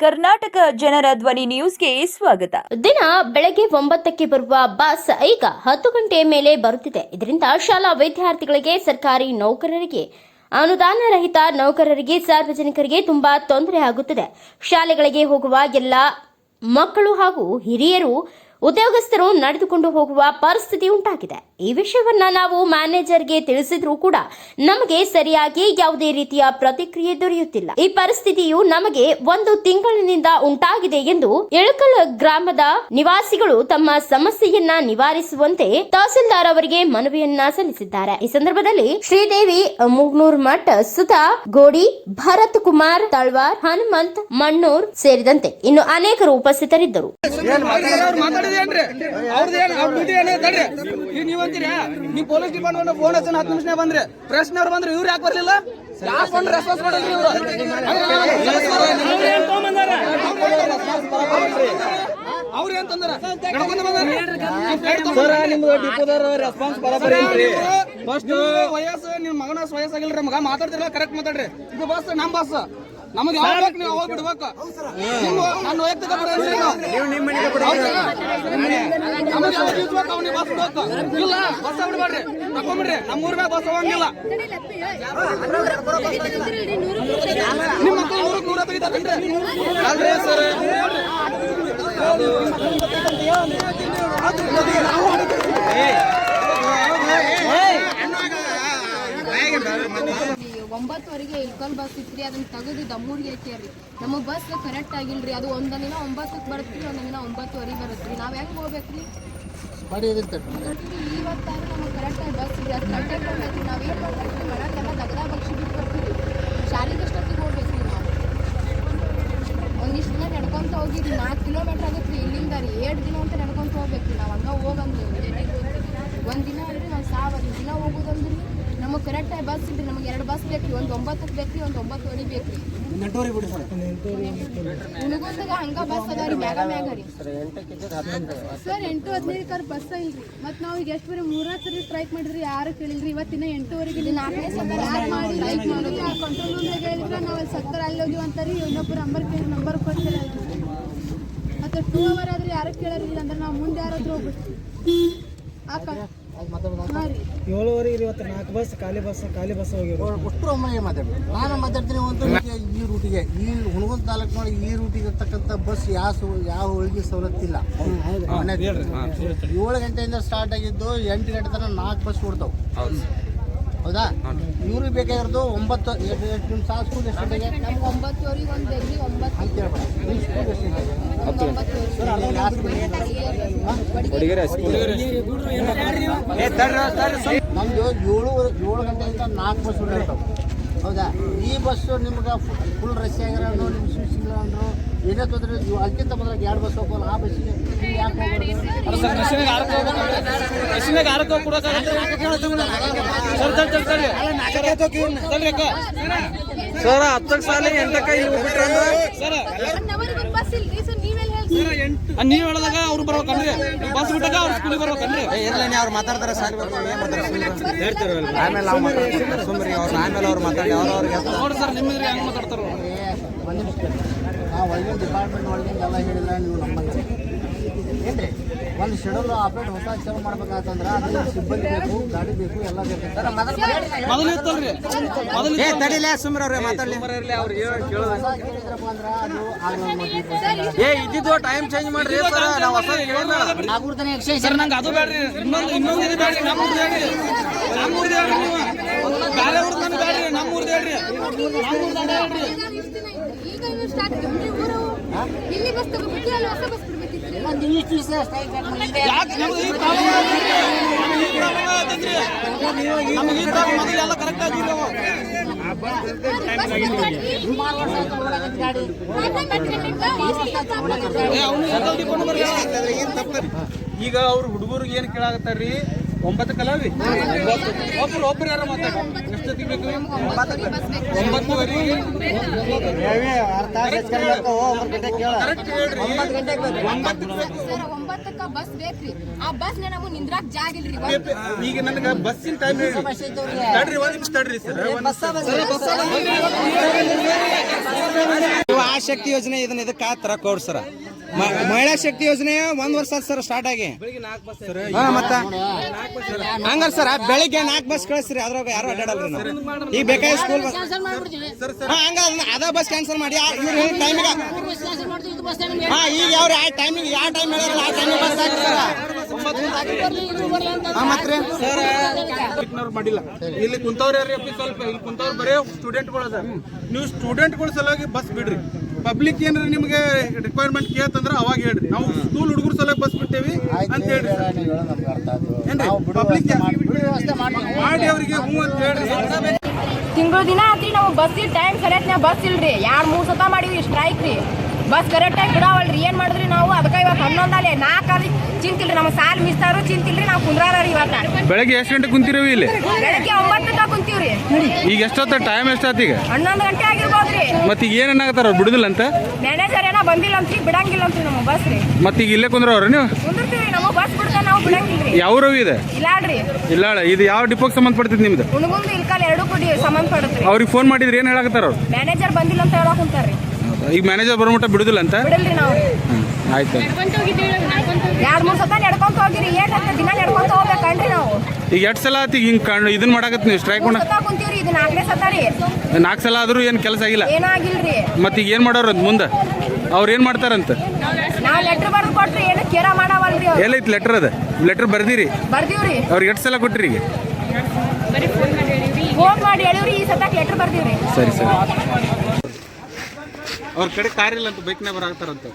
ಕರ್ನಾಟಕ ಜನರ ಧ್ವನಿ ನ್ಯೂಸ್ಗೆ ಸ್ವಾಗತ. ದಿನ ಬೆಳಗ್ಗೆ ಒಂಬತ್ತಕ್ಕೆ ಬರುವ ಬಸ್ ಈಗ ಹತ್ತು ಗಂಟೆಯ ಮೇಲೆ ಬರುತ್ತಿದೆ. ಇದರಿಂದ ಶಾಲಾ ವಿದ್ಯಾರ್ಥಿಗಳಿಗೆ ಸರ್ಕಾರಿ ನೌಕರರಿಗೆ ಅನುದಾನ ರಹಿತ ನೌಕರರಿಗೆ, ಸಾರ್ವಜನಿಕರಿಗೆ ತುಂಬಾ ತೊಂದರೆ ಆಗುತ್ತದೆ. ಶಾಲೆಗಳಿಗೆ ಹೋಗುವ ಎಲ್ಲ ಮಕ್ಕಳು ಹಾಗೂ ಹಿರಿಯರು ಉದ್ಯೋಗಸ್ಥರು ನಡೆದುಕೊಂಡು ಹೋಗುವ ಪರಿಸ್ಥಿತಿ ಉಂಟಾಗಿದೆ. ಈ ವಿಷಯವನ್ನ ನಾವು ಮ್ಯಾನೇಜರ್ಗೆ ತಿಳಿಸಿದ್ರೂ ಕೂಡ ನಮಗೆ ಸರಿಯಾಗಿ ಯಾವುದೇ ರೀತಿಯ ಪ್ರತಿಕ್ರಿಯೆ ದೊರೆಯುತ್ತಿಲ್ಲ. ಈ ಪರಿಸ್ಥಿತಿಯು ನಮಗೆ ಒಂದು ತಿಂಗಳಿನಿಂದ ಉಂಟಾಗಿದೆ ಎಂದು ಎಳಕಲ್ ಗ್ರಾಮದ ನಿವಾಸಿಗಳು ತಮ್ಮ ಸಮಸ್ಯೆಯನ್ನ ನಿವಾರಿಸುವಂತೆ ತಹಸೀಲ್ದಾರ್ ಅವರಿಗೆ ಮನವಿಯನ್ನ ಸಲ್ಲಿಸಿದ್ದಾರೆ. ಈ ಸಂದರ್ಭದಲ್ಲಿ ಶ್ರೀದೇವಿ, ಮುಗ್ನೂರ್ ಮಠ, ಸುಧಾ, ಗೋಡಿ, ಭರತ್ ಕುಮಾರ್, ತಳ್ವಾರ್, ಹನುಮಂತ್, ಮಣ್ಣೂರ್ ಸೇರಿದಂತೆ ಇನ್ನು ಅನೇಕರು ಉಪಸ್ಥಿತರಿದ್ದರು. ಅವ್ರು ಮಾತಾಡಿದೇನ್ರಿ ಅವ್ರದ್ದೇನು ಅವ್ರ ಡ್ಯೂಟಿ ಏನೇ ತಡ್ರಿ. ಈಗ ನೀವ್ ಅಂತೀರಿ? ನೀವ್ ಪೊಲೀಸ್ ಡಿಪಾರ್ಟ್ಮೆಂಟ್ ಫೋನ್ ಹಚ್ಚನ ಹತ್ತು ನಿಮಿಷ ಬಂದ್ರಿ. ಬಂದ್ರೆ ಇವ್ರು ಯಾಕೆ ಬರ್ಲಿಲ್ಲ? ಯಾಕೆ ಬಂದ್ರೆ ರೆಸ್ಪಾನ್ಸ್ ಮಾಡಿದ್ರಿ ಇವ್ರು? ಅವ್ರು ಏನ್ ತಂದಾರ? ನಡ್ಕೊಂಡ್ ಬಂದಾರ? ನಿಮ್ದು ಡಿಪೋದವ್ರ ರೆಸ್ಪಾನ್ಸ್ ಫಸ್ಟ್ ವಯಸ್ಸು ನಿಮ್ ಮಗನ ವಯಸ್ಸಾಗಿಲ್ರಿ ಮಗ ಮಾತಾಡ್ತಿರಲ್ಲ ಕರೆಕ್ಟ್ ಮಾತಾಡ್ರಿ. ಇದು ಬಸ್ ನಮ್ ಬಸ್ ನಮಗೆ ಯಾವಾಗ ಬೇಕು ನೀವು ಅವಾಗ ಬಿಡ್ಬೇಕು ನಿಮ್ಮ ನನ್ನ ವೈಯಕ್ತಿಕ ಬಿಡೋದ್ರಿ ನೀವು ನಿಮ್ಮ ಮನೆಗೆ ನಮಗೆ ಯಾವಾಗ ಯೂಸ್ ಬೇಕು ಅವ್ನಿಗೆ ಬಸ್ ಬೇಕು ಇಲ್ಲ ಬಸ್ ಬಿಡ್ಬೇಡ್ರಿ ತಕೊಂಬಿಡ್ರಿ ನಮ್ಮ ಊರ್ ಮ್ಯಾಗ ಬಸ್ ಹೋಗಂಗಿಲ್ಲ ನಿಮ್ಮ ಮಕ್ಕಳು ನೂರಕ್ಕೆ ನೂರ ತೆಗಿತಾರೇನ್ರಿ ಅಲ್ರಿ ಸರ್ ಒಂಬತ್ತುವರೆಗೆ ಇಳ್ಕಲ್ ಬಸ್ ಇತ್ರಿ ಅದನ್ನ ತೆಗೆದು ದಮ್ಮೂರಿಗೆ ಹಾಕ್ಯಾರ್ರಿ ನಮ್ಮ ಬಸ್ ಕರೆಕ್ಟ್ ಆಗಿಲ್ರಿ ಅದು ಒಂದ ದಿನ ಒಂಬತ್ತಕ್ಕೆ ಬರುತ್ತೆ ಒಂದೊಂದ್ ದಿನ ಒಂಬತ್ತುವರೆಗೆ ಬರುತ್ರಿ. ನಾವ್ ಹೆಂಗ್ ಹೋಗ್ಬೇಕ್ರಿ? ಇವತ್ತಾರು ನಮಗೆ. ಕರೆಕ್ಟ್ ಆಗಿ ಬಸ್ ಇದ್ರಿ ಅದು ಕಟ್ಟೆ ಕೊಂಡೈತಿ ನಾವೇನು ಮಾಡ್ಬೇಕು ಮನೆಗೆಲ್ಲ ದಗದ ಬಕ್ಷಿ ಬಿಟ್ಟು ಬರ್ತೀವಿ. ಶಾಲೆಗೆ ಎಷ್ಟೊತ್ತಿಗೆ ಹೋಗ್ಬೇಕ್ರಿ ನಾವು? ಒಂದಿಷ್ಟು ದಿನ ನಡ್ಕೊಂತ ಹೋಗಿದ್ವಿ. ನಾಲ್ಕು ಕಿಲೋಮೀಟರ್ ರೀ ಇಲ್ಲಿಂದ ರೀ. ಏಳು ದಿನ ಅಂತ ನಡ್ಕೊಂತ ಹೋಗ್ಬೇಕ್ರಿ ನಾವು ಹಂಗ ಹೋಗಂದ್ರಿ ಒಂದ್ ದಿನ ಅಲ್ರಿ ನಾವು ಸಾವಿರ ದಿನ ಹೋಗೋದಂದ್ರಿ ನಮಗೆ ಕರೆಕ್ಟಾಗಿ ಬಸ್ ಇಲ್ರಿ ನಮಗೆ ಎರಡು ಬಸ್ ಬೇಕ್ರಿ ಒಂದು ಒಂಬತ್ತಕ್ಕೆ ಬೇಕ್ರಿ ಒಂದು ಒಂಬತ್ತುವರೆ ಬೇಕ್ರಿ ಹುಡುಗಂದಾಗ ಹಂಗ ಬಸ್ ಅದಾವ್ರಿ ಮ್ಯಾಗ ಮ್ಯಾಗ ರೀ. ಸರ್ ಎಂಟು ಹದಿನೈದಕ್ಕಾರ ಬಸ್ ಇಲ್ರಿ ಮತ್ತೆ ನಾವು ಈಗ ಎಷ್ಟು ಬರೀ ಮೂರ ಸರಿ ಸ್ಟ್ರೈಕ್ ಮಾಡಿದ್ರಿ ಯಾರು ಕೇಳಿಲ್ರಿ? ಇವತ್ತಿನ ಎಂಟೂವರೆಗೆ ನಾಲ್ಕನೇ ಸಲ ಯಾರು ಮಾಡಿ ಲೈಕ್ ಮಾಡೋದು ಕಂಟ್ರೋಲ್ ರೂಮ್ನಾಗ ಹೇಳಿದ್ರೆ ನಾವು ಅಲ್ಲಿ ಸತ್ತರ ಅಲ್ಲಿ ಹೋಗಿವಿ ಅಂತಾರಿ ಇನ್ನೊಬ್ರು ನಂಬರ್ ಕೇಳಿ ನಂಬರ್ ಕೊಡ್ತೀರ ಮತ್ತೆ ಟೂ ಅವರ್ ಆದ್ರೆ ಯಾರು ಕೇಳೋರಿಲ್ಲ ಅಂದ್ರೆ ನಾವು ಮುಂದೆ ಯಾರಾದ್ರೂ ಹೋಗ್ಬಿಟ್ಟು ಆ ಹಾ ರೀ. ಏಳುವರೆಗೆ ಇವತ್ತು ನಾಲ್ಕು ಬಸ್ ಖಾಲಿ ಬಸ್ ಖಾಲಿ ಬಸ್ ಹೋಗಿರೋದು. ಮಾತಾಡ್ಬೇಕು? ನಾನು ಮಾತಾಡ್ತೀನಿ ಒಂದು ಈ ರೂಟಿಗೆ. ಈ ಹುಣಗುಂದ ತಾಲೂಕು ನೋಡಿ ಈ ರೂಟಿಗೆ ಇರ್ತಕ್ಕಂಥ ಬಸ್ ಯಾವ ಸೌ- ಯಾವ ಹೋಳಿಗೆ ಸವಲತ್ತಿಲ್ಲ ಇಲ್ಲ. ಏಳು ಗಂಟೆಯಿಂದ ಸ್ಟಾರ್ಟ್ ಆಗಿದ್ದು ಎಂಟು ಗಂಟೆ ತನಕ ನಾಲ್ಕು ಬಸ್ ಓಡ್ತಾವೆ. ಹೌದಾ. ಇವ್ರಿಗೆ ಬೇಕಾಗಿರೋದು ಒಂಬತ್ತು ನಿಮ್ಮ ಸ್ಕೂಲ್ ಎಷ್ಟು ಗಂಟೆಗೆ ನಮ್ಗೆ ಒಂಬತ್ತುವರೆಗೆ ಒಂದು ಬೇಕ್ರಿ ಒಂಬತ್ತು. ಅಂತ ಹೇಳ್ಬೇಡ. ನಿಮ್ಮ ಸ್ಕೂಲ್ ಎಷ್ಟು ಗಂಟೆಗೆ ನಮ್ಗೆ ಒಂಬತ್ತುವರೆ ನಮ್ಮದು ಏಳು ಏಳು ಗಂಟೆಯಿಂದ ನಾಲ್ಕು ಬಸ್ ಹೌದಾ ಈ ಬಸ್ಸು ನಿಮ್ಗೆ ಫುಲ್ ರಶ್ ಆಗಿರೋ ನಿಮ್ಮ ಸೀಟ್ ಸಿಗಲ್ಲ ಅಂದ್ರು ಏನೇ ತೊಂದರೆ ಅದಕ್ಕಿಂತ ಮೊದಲಾಗಿ ಎರಡು ಬಸ್ ಹೋಗೋಲ್ಲ ಆ ಬಸ್ಸಿಗೆ ನೀವು ಯಾಕೆ ಹೋಗೋದು ಸರ್ ಹತ್ತಕ್ಕೆ ಸಾಲಿ ಎಂಟಕ್ಕೆ ಇಲ್ಲಿ ಹೋಗ್ಬಿಟ್ರೆ ಅಂದ್ರೆ ನೀವು ಹೇಳಿದಾಗ ಅವ್ರು ಬರ್ಬೇಕನ್ರಿ ಬಸ್ ಬಿಟ್ಟಾಗ ಅವ್ರು ಸ್ಕೂಲಿಗೆ ಬರ್ಬೇಕನ್ರಿ ಇರ್ಲಿ ಅವ್ರು ಮಾತಾಡ್ತಾರೆ ಸಾರಿ ಮಾತಾಡ್ತಾರೆ? ಆಮೇಲೆ ನಾವು ಮಾತಾಡ್ತೀವಿ ಸುಮ್ಮನೆ ಅವ್ರು ಆಮೇಲೆ ಅವ್ರು ಮಾತಾಡಿ ಅವ್ರವ್ರಿಗೆ ನೋಡಿ ಸರ್ ನಿಮ್ಮಿದ್ರೆ ಹೆಂಗ್ ಮಾತಾಡ್ತಾರ ಅವ್ರು? ನಾವು ಒಳಗಿನ ಡಿಪಾರ್ಟ್ಮೆಂಟ್ ಒಳಗಿಂದ ಎಲ್ಲ ಹೇಳಿದ್ರೆ ನೀವು ನಮ್ಮ ಏನ್ರಿ? ಒಂದು ಶೆಡ್ಯೂಲ್ ಆಪರೇಟ್ ಹೊಸ ಚಾಲು ಮಾಡ್ಬೇಕಾತಂದ್ರೆ ಅದು ಸಿಬ್ಬಂದಿ ಬೇಕು ಗಾಡಿ ಬೇಕು ಎಲ್ಲ ಬೇಕು. ತಡಿಲೇ ಸುಮ್ಮನೆ ಅವ್ರೆ ಮಾತಾಡ್ಲಿ. ಹೊಸ ಕೇಳಿದ್ರಪ್ಪ ಅಂದ್ರೆ ಅದು ಆಗಲ್ಲ ಏ ಇದ್ದಿದ್ದು ಟೈಮ್ ಚೇಂಜ್ ಮಾಡ್ರಿ ಸರ್ ನಾವು ಹೊಸ ಆಗ್ಬಿಡ್ತಾನೆ ಎಕ್ಸ್ಚೇಂಜ್ ಸರ್ ನಂಗೆ ಅದು ಬೇಡ್ರಿ. ಇನ್ನೊಂದು ಇನ್ನೊಂದು ಇದು ಬೇಡ್ರಿ ಹೇಳ್ರಿ. ಹೇಳ್ರಿ ನೀವು. ಬೇರೆ ಊರ್ದು ನಮ್ಗೆ ಬೇಡ್ರಿ. ಈಗ ಸ್ಟಾರ್ಟ್ ಊರು ಇಲ್ಲಿ ಬಸ್ ತಗೋಬಿಟ್ಟು ಅಲ್ಲಿ ಹೊಸ ಬಸ್ ಒಂದು ಇಷ್ಟು ದಿವಸ ಸ್ಟ್ರೈಕ್ ಎಲ್ಲ ಕರೆಕ್ಟ್ ಸುಮಾರು ವರ್ಷ ಆಯ್ತು ಓಡಾಕತ್ತಿ ಗಾಡಿ ಈಗ ಅವ್ರ ಹುಡುಗರಿಗೆ ಏನ್ ಕೇಳಾಕತ್ತಾರ್ರಿ? ಒಂಬತ್ತು ಕಲಾವಿ? ಒಬ್ರು ಒಬ್ರು ಯಾರು ಮಾತಾಡ ಎಷ್ಟೊತ್ತಿಗೆ ಬೇಕು ಒಂಬತ್ತಕ್ಕ ಬಸ್ ಬೇಕ್ರಿ. ಆ ಬಸ್ ನಮಗೆ ನಿಂದ್ರಾಕ್ ಜಾಗ ಇಲ್ರಿ ಈಗ ನನಗೆ ಬಸ್ಸಿನ ಟೈಮ್ ತಡ್ರಿ ಒಂದ್ ನಿಮಿಷ ತಡ್ರಿ ಸರ್. ಆ ಶಕ್ತಿ ಯೋಜನೆ ಇದನ್ನ ಇದಕ್ಕೆ ಆ ತರ ಕೊಡ್ ಸರ್ ಮಹಿಳಾ ಶಕ್ತಿ ಯೋಜನೆ ಒಂದ್ ವರ್ಷ ಆತ್ ಸರ್ ಸ್ಟಾರ್ಟ್ ಆಗಿ. ಹಾ ಮತ್ತ? ಹಂಗಾರ ಸರ್ ಬೆಳಿಗ್ಗೆ ನಾಲ್ಕು ಬಸ್ ಕಳಿಸ್ರಿ ಅದ್ರಾಗ ಯಾರು ಅಡ್ಡಾಡಲ್ರಿ ನಾವು. ಈಗ ಬೇಕಾಗಿ ಸ್ಕೂಲ್ ಬಸ್ ಹಾ ಹಂಗ ಅದನ್ನ ಅದ ಬಸ್ ಕ್ಯಾನ್ಸಲ್ ಮಾಡಿ ಆ- ಇವ್ರು ಟೈಮಿಗೆ ಹಾ ಈಗ ಅವ್ರು ಯಾವ ಟೈಮಿಗೆ ಯಾವ ಟೈಮ್ ಹೇಳಿರಲ್ಲ ಆ ಟೈಮಿಗೆ ಬಸ್ ಹಾಕಿ ಸರ್. ಮತ್ರಿ ಮಾಡಿಲ್ಲ. ಇಲ್ಲಿ ಕುಂತವ್ರು ಸ್ವಲ್ಪ ಇಲ್ಲಿ ಕುಂತವ್ರು ಬರೀ ಸ್ಟೂಡೆಂಟ್ಗಳು ಅದ ನೀವು ಸ್ಟೂಡೆಂಟ್ಗಳ ಸಲುವಾಗಿ ಬಸ್ ಬಿಡ್ರಿ. ಪಬ್ಲಿಕ್ ಏನಾರ ನಿಮಗೆ ರಿಕ್ವೈರ್ಮೆಂಟ್ ಕೇಳ್ತಂದ್ರೆ ಅವಾಗ ಹೇಳ್ರಿ. ನಾವು ಸ್ಕೂಲ್ ಹುಡುಗರು ಸಲುವಾಗಿ ಬಸ್ ಬಿಟ್ಟೇವಿ ಅಂತ ಹೇಳ್ರಿ ಏನ್ರಿ? ಪಬ್ಲಿಕ್ ಮಾಡಿ ಅವರಿಗೆ ಹ್ಞೂ ಅಂತ ಹೇಳ್ರಿ ತಿಂಗಳು ದಿನ ಆತ್ರಿ ನಾವು ಬಸ್ ಟೈಮ್ ಕರೆಕ್ಟ್ ನಾವು ಬಸ್ ಇಲ್ರಿ. ಯಾರು ಮೂರು ಸತ ಮಾಡಿವಿ ಸ್ಟ್ರೈಕ್ ರೀ. ಬಸ್ ಕರೆಕ್ಟ್ ಆಗಿ ಬಿಡಾವಲ್ರಿ. ಏನ್ ಮಾಡಿದ್ರಿ ನಾವು? ಅದಕ್ಕೆ ಇವತ್ತು ಹನ್ನೊಂದಲ್ಲೇ ನಾಲ್ಕಲ್ಲಿ ಚಿಂತಿಲ್ರಿ ನಮ್ಮ ಸಾಲ್ ಮಿಸ್ತಾರು ಚಿಂತಿಲ್ರಿ ನಾವು ಕುಂದ್ರಾರಿ ಇವತ್ತ. ಬೆಳಗ್ಗೆ ಎಷ್ಟು ಗಂಟೆ ಕುಂತಿರವಿ ಇಲ್ಲಿ? ಬೆಳಗ್ಗೆ ಗಂಟೆ ಕುಂತೀವ್ರಿ. ಈಗ ಎಷ್ಟೊತ್ತ? ಟೈಮ್ ಎಷ್ಟಾತ್ ಈಗ? ಹನ್ನೊಂದು ಗಂಟೆ ಆಗಿರ್ಬೋದ್ರಿ ಮತ್ತೆ ಈಗ ಏನಾಗತ್ತಾರ ಅವ್ರು ಬಿಡುದಿಲ್ಲ ಅಂತ? ಮ್ಯಾನೇಜರ್ ಏನೋ ಬಂದಿಲ್ಲ ಅಂತ್ರಿ ಬಿಡಂಗಿಲ್ಲ ಅಂತ್ರಿ ನಮ್ಮ ಬಸ್ ರೀ. ಮತ್ತೆ ಈಗ ಇಲ್ಲೇ ಕುಂದ್ರವ್ರ ನೀವು? ಕುಂದಿರ್ತೀವಿ ನಮ್ಮ ಬಸ್ ಬಿಡ್ತಾ ನಾವು ಬಿಡಂಗಿಲ್ರಿ. ಯಾವ ರವಿ ಇದೆ? ಇಲ್ಲಾಡ್ರಿ ಇಲ್ಲ ಇದು ಯಾವ ಡಿಪೋಗೆ ಸಂಬಂಧಪಡ್ತೈತಿ ನಿಮ್ದು? ಹುಣಗುಂದು ಇಲ್ಕಾಲ್ ಎರಡು ಕೂಡಿ ಸಂಬಂಧ ಪಡುತ್ರಿ ಅವ್ರಿಗೆ ಫೋನ್ ಮಾಡಿದ್ರೆ ಏನು ಹೇಳಕತ್ತಾರ ಅವ್ರು? ಮ್ಯಾನೇಜರ್ ಬಂದಿಲ್ಲ ಅಂತ ಹೇಳಕ್ ಕುಂತಾರ್ರಿ. ಈಗ ಮ್ಯಾನೇಜರ್ ಬರೋಮಟ್ಟ ಬಿಡುದಿಲ್ಲ ಅಂತ? ಬಿಡಲ್ರಿ ನಾವು ಆಯ್ತು ಎರಡ್ ಮೂರ್ ಸತ ನಡ್ಕೊಂತ ಹೋಗಿರಿ ಏನ್ ದಿನ ನಡ್ಕೊಂತ ಹೋಗ್ಬೇಕನ್ರಿ ನಾವು. ಈಗ ಎಷ್ಟು ಸಲ ಆತಿ ಹಿಂಗೆ ಕಂಡು ಇದನ್ನ ಮಾಡಾಕತ್ ನೀವು ಸ್ಟ್ರೈಕ್ ಮಾಡ ನಾಲ್ಕು ಸಲ ಆದರೂ ಏನು ಕೆಲಸ ಆಗಿಲ್ಲ? ಏನಾಗಿಲ್ರಿ? ಮತ್ತೆ ಈಗ ಏನು ಮಾಡೋರು ಅಂತ ಮುಂದೆ? ಅವ್ರು ಏನು ಮಾಡ್ತಾರಂತ? ಲೆಟ್ರ್ ಎಲ್ಲೈತಿ ಲೆಟ್ರ್ ಅದ? ಲೆಟ್ರ್ ಬರ್ದಿರಿ? ಅವ್ರಿಗೆ ಎಷ್ಟು ಸಲ ಕೊಟ್ರಿ ಈಗ? ಸರಿ ಸರಿ. ಅವ್ರ ಕಡೆ ಕಾರಿಲ್ಲ ಅಂತ ಬೈಕ್ನೇ ಬರಾಗ್ತಾರಂತ